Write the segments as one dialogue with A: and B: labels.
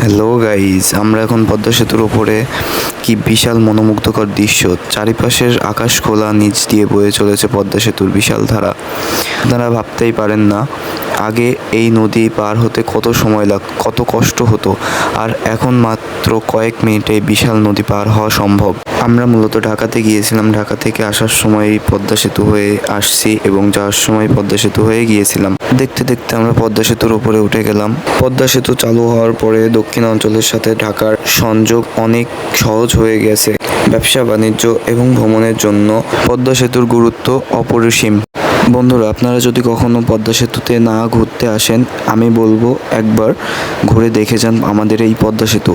A: Hello guys আমরা এখন পদ্মা সেতুর ওপরে কি বিশাল মনোমুগ্ধকর দৃশ্য। চারিপাশের আকাশ খোলা, নিচ দিয়ে বয়ে চলেছে পদ্মা সেতুর বিশাল ধারা। আপনারা ভাবতেই পারেন না আগে এই নদী পার হতে কত সময় লাগ, কত কষ্ট হতো? আর এখন মাত্র কয়েক মিনিটে বিশাল নদী পার হওয়া সম্ভব। আমরা মূলত ঢাকাতে গিয়েছিলাম। ঢাকা থেকে আসার সময় পদ্মা সেতু হয়ে আসছি এবং যাওয়ার সময় পদ্মা সেতু হয়ে গিয়েছিলাম। দেখতে দেখতে আমরা পদ্মা সেতুর উপরে উঠে গেলাম। পদ্মা সেতু চালু হওয়ার পরে দক্ষিণ অঞ্চলের সাথে ঢাকার সংযোগ অনেক সহজ হয়ে গেছে। ব্যবসা, বাণিজ্য এবং ভ্রমণের জন্য পদ্মা সেতুর গুরুত্ব অপরিসীম। বন্ধুরা, আপনারা যদি কখনো পদ্মা সেতুতে না ঘুরতে আসেন, আমি বলব একবার ঘুরে দেখে যান আমাদের এই পদ্মা সেতু।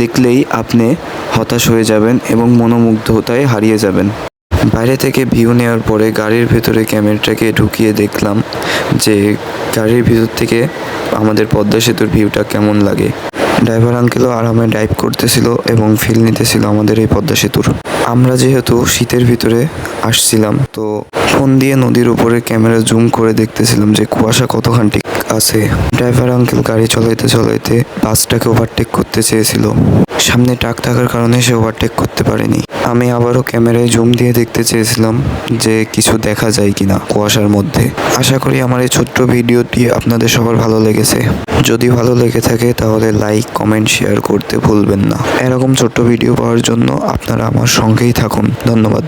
A: দেখলেই আপনি হতাশ হয়ে যাবেন এবং মনোমুগ্ধতায় হারিয়ে যাবেন। বাইরে থেকে ভিউ নেওয়ার পরে গাড়ির ভেতরে ক্যামেরাটাকে ঢুকিয়ে দেখলাম যে গাড়ির ভিতর থেকে আমাদের পদ্মা সেতুর ভিউটা কেমন লাগে। ড্রাইভার আঙ্কেলও আরামে ড্রাইভ করতেছিল এবং ফিল নিতেছিল আমাদের এই পদ্মা সেতুর। আমরা যেহেতু শীতের ভিতরে আসছিলাম, তো ফোন দিয়ে নদীর উপরে ক্যামেরা জুম করে দেখতেছিলাম যে কুয়াশা কতখানি আছে। ড্রাইভার আঙ্কেল গাড়ি চলাইতে চলাইতে বাসটাকে ওভারটেক করতে চেয়েছিল। সামনে ট্রাক থাকার কারণে সে ওভারটেক করতে পারেনি। আমি আবারও ক্যামেরায় জুম দিয়ে দেখতে চেয়েছিলাম যে কিছু দেখা যায় কিনা কুয়াশার মধ্যে। আশা করি আমার এই ছোট্ট ভিডিওটি আপনাদের সবার ভালো লেগেছে। যদি ভালো লেগে থাকে তাহলে লাইক কমেন্ট শেয়ার করতে ভুলবেন না। এরকম ছোট্ট ভিডিও পাওয়ার জন্য আপনারা আমার সঙ্গেই থাকুন। ধন্যবাদ।